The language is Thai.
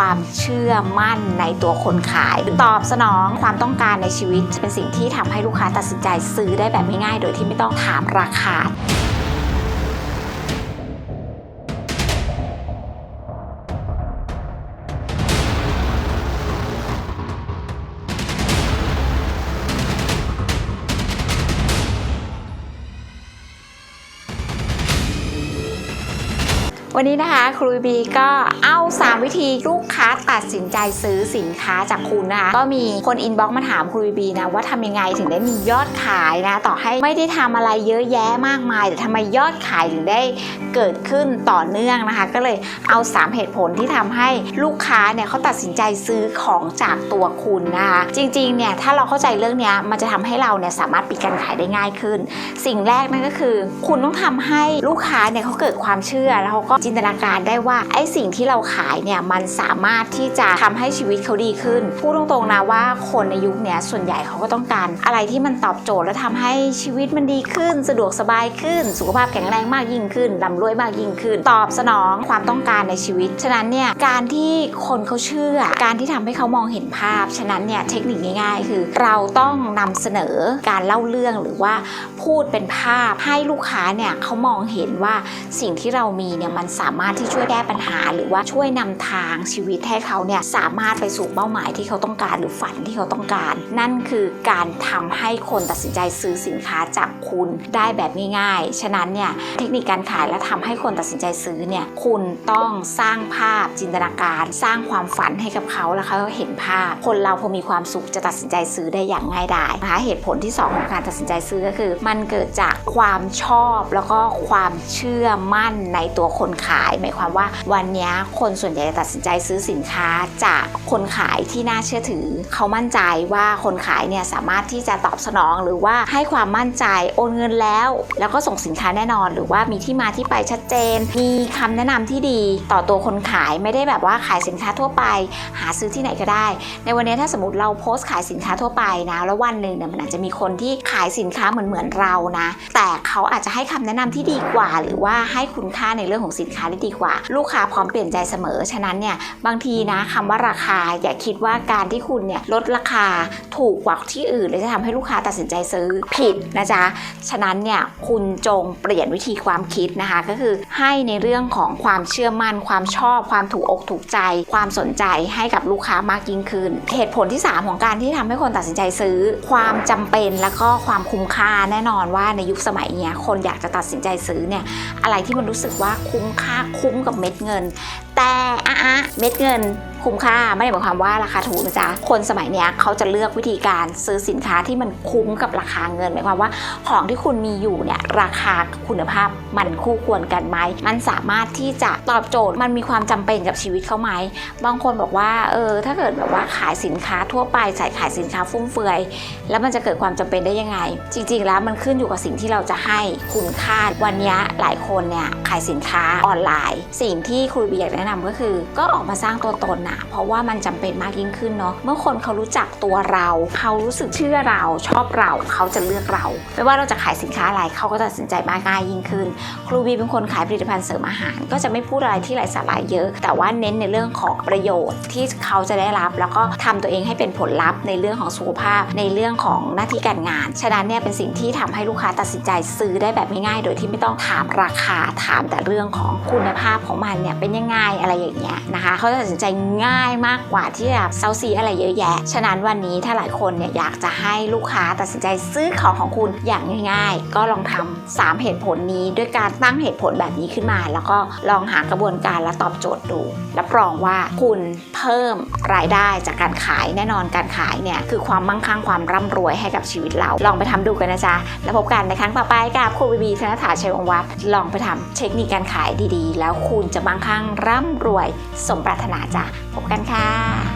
ความเชื่อมั่นในตัวคนขาย ตอบสนองความต้องการในชีวิต เป็นสิ่งที่ทำให้ลูกค้าตัดสินใจซื้อได้แบบง่ายๆโดยที่ไม่ต้องถามราคา วันนี้นะคะครูบีก็เอา 3 วิธีลูกค้าตัดสินใจซื้อสินค้าจากคุณนะคะ ก็มีคนอินบ็อกซ์มาถามครูบีนะว่าทำยังไงถึงได้มียอดขายนะ ต่อให้ไม่ได้ทำอะไรเยอะแยะมากมาย แต่ทำไมยอดขายถึงได้เกิดขึ้นต่อเนื่องนะคะ ก็เลยเอา 3 เหตุผลที่ทำให้ลูกค้าเนี่ยเขาตัดสินใจซื้อของจากตัวคุณนะคะจริงๆเนี่ยถ้าเราเข้าใจเรื่องนี้มันจะทำให้เราเนี่ยสามารถปิดการขายได้ง่ายขึ้น สิ่งแรกนั่นก็คือ คุณต้องทำให้ลูกค้าเนี่ยเขาเกิดความเชื่อแล้วเขาก็จินตนาการได้ว่าไอ้สิ่งที่เราขายเนี่ยมันสามารถที่จะทำให้ชีวิตเขาดีขึ้นพูดตรงๆนะว่าคนในยุคนี้ส่วนใหญ่เขาก็ต้องการ อะไรที่มันตอบโจทย์และทำให้ชีวิตมันดีขึ้น สะดวกสบายขึ้น สุขภาพแข็งแรงมากยิ่งขึ้นร่ำรวยมากยิ่งขึ้น ตอบสนองความต้องการในชีวิต ฉะนั้นเนี่ยการที่คนเขาเชื่อ การที่ทำให้เขามองเห็นภาพ ฉะนั้นเนี่ยเทคนิคง่าย ๆ คือ เราต้องนำเสนอการเล่าเรื่องหรือว่าพูดเป็นภาพให้ลูกค้าเนี่ยเขามองเห็นว่าสิ่งที่เรามีเนี่ยมันสามารถที่ช่วยแก้ปัญหา หรือว่าช่วยนำทางชีวิตให้เขาเนี่ยสามารถไปสู่เป้าหมายที่เขาต้องการหรือฝันที่เขาต้องการ นั่นคือการทำให้คนตัดสินใจซื้อสินค้าจากคุณได้แบบง่ายๆ ฉะนั้นเนี่ยเทคนิคการขายและทำให้คนตัดสินใจซื้อเนี่ยคุณต้องสร้างภาพจินตนาการ สร้างความฝันให้กับเขาแล้วเขาเห็นภาพ คนเราพอมีความสุขจะตัดสินใจซื้อได้อย่างง่ายดายนะคะเหตุผลที่สองของการตัดสินใจซื้อก็คือ มันเกิดจากความชอบแล้วก็ความเชื่อมั่นในตัวคนขาย หมายความว่าวันนี้คนส่วนใหญ่จะตัดสินใจซื้อสินค้าจากคนขายที่น่าเชื่อถือ เขามั่นใจว่าคนขายเนี่ยสามารถที่จะตอบสนองหรือว่าให้ความมั่นใจโอนเงินแล้ว แล้วก็ส่งสินค้าแน่นอน หรือว่ามีที่มาที่ไปชัดเจน มีคำแนะนำที่ดีต่อตัวคนขายไม่ได้แบบว่าขายสินค้าทั่วไป หาซื้อที่ไหนก็ได้ ในวันนี้ถ้าสมมติเราโพสต์ขายสินค้าทั่วไปนะแล้ววันหนึ่งเนี่ยมันอาจจะมีคนที่ขายสินค้าเหมือนเหมือนเรานะ แต่เขาอาจจะให้คำแนะนำที่ดีกว่า หรือว่าให้คุณค่าในเรื่องของสินค้าที่ดีกว่า ลูกค้าพร้อมเปลี่ยนใจเสมอ ฉะนั้นเนี่ยบางทีนะคำว่าราคาอย่าคิดว่าการที่คุณเนี่ยลดราคาถูกกว่าที่อื่นเลยจะทำให้ลูกค้าตัดสินใจซื้อผิดนะจ๊ะ ฉะนั้นเนี่ยคุณจงเปลี่ยนวิธีความคิดนะคะ ก็คือให้ในเรื่องของความเชื่อมั่น ความชอบ ความถูกอกถูกใจ ความสนใจให้กับลูกค้ามากยิ่งขึ้น เหตุผลที่ 3 ของการที่ทำให้คนตัดสินใจซื้อ ความจำเป็นแล้วก็ความคุ้มค่าแน่นอนว่าในยุคสมัยเนี้ยคนอยากจะตัดสินใจซื้อเนี่ยอะไรที่มันรู้สึกว่าคุ้มค่าคุ้มกับเม็ดเงิน แต่อะอะเม็ดเงินคุ้มค่าไม่ได้หมายความว่าราคาถูกนะจ๊ะ คนสมัยเนี้ยเขาจะเลือกวิธีการซื้อสินค้าที่มันคุ้มกับราคาเงินหมายความว่า ของที่คุณมีอยู่เนี่ยราคาคุณภาพมันคู่ควรกันไหมมันสามารถที่จะตอบโจทย์มันมีความจำเป็นกับชีวิตเขาไหมบางคนบอกว่าเออถ้าเกิดแบบว่าขายสินค้าทั่วไปใส่ขายสินค้าฟุ่มเฟือย แล้วมันจะเกิดความจำเป็นได้ยังไง จริง ๆ แล้วมันขึ้นอยู่กับสิ่งที่เราจะให้คุณค่าวันนี้หลายคนเนี่ยขายสินค้าออนไลน์ สิ่งที่ครูบีอยากแนะนำก็คือ ก็ออกมาสร้างตัวตนนะเพราะว่ามันจำเป็นมากยิ่งขึ้นเนาะเมื่อคนเขารู้จักตัวเรา เขารู้สึกเชื่อเราชอบเราเขาจะเลือกเรา ไม่ว่าเราจะขายสินค้าอะไรเขาก็จะตัดสินใจมากง่ายยิ่งขึ้น ครูบีเป็นคนขายผลิตภัณฑ์เสริมอาหาร ก็จะไม่พูดอะไรที่ไร้สาระเยอะ แต่ว่าเน้นในเรื่องของประโยชน์ที่เขาจะได้รับ แล้วก็ทำตัวเองให้เป็นผลลัพธ์ในเรื่องของสุขภาพ ในเรื่องของหน้าที่การงาน ฉะนั้นเนี่ยเป็นสิ่งที่ทำให้ลูกค้าตัดสินใจซื้อได้แบบง่ายๆโดยที่ไม่ต้องถามราคาถามแต่เรื่องของคุณภาพของมันเนี่ยเป็นยังไงอะไรอย่างเงี้ยนะคะเขาจะตัดสินใจง่ายมากกว่าที่จะเซาซีอะไรเยอะแยะ ฉะนั้นวันนี้ถ้าหลายคนเนี่ยอยากจะให้ลูกค้าตัดสินใจซื้อของของคุณอย่างง่าย ๆ ก็ลองทำสามเหตุผลนี้ ด้วยการตั้งเหตุผลแบบนี้ขึ้นมา แล้วก็ลองหากระบวนการและตอบโจทย์ดูรับรองว่าคุณเพิ่มรายได้จากการขายแน่นอนการขายเนี่ยคือความมั่งคั่งความร่ำรวยให้กับชีวิตเรา ลองไปทำดูกันนะจ๊ะแล้วพบกันในครั้งต่อไปกับครูบีบีธนถาชัยวงศ์วัฒน์ลองไปทำเทคนิคการขายดีๆ แล้วคุณจะมั่งคั่งร่ำำรวยสมปรารถนาจ้ะพบกันค่ะ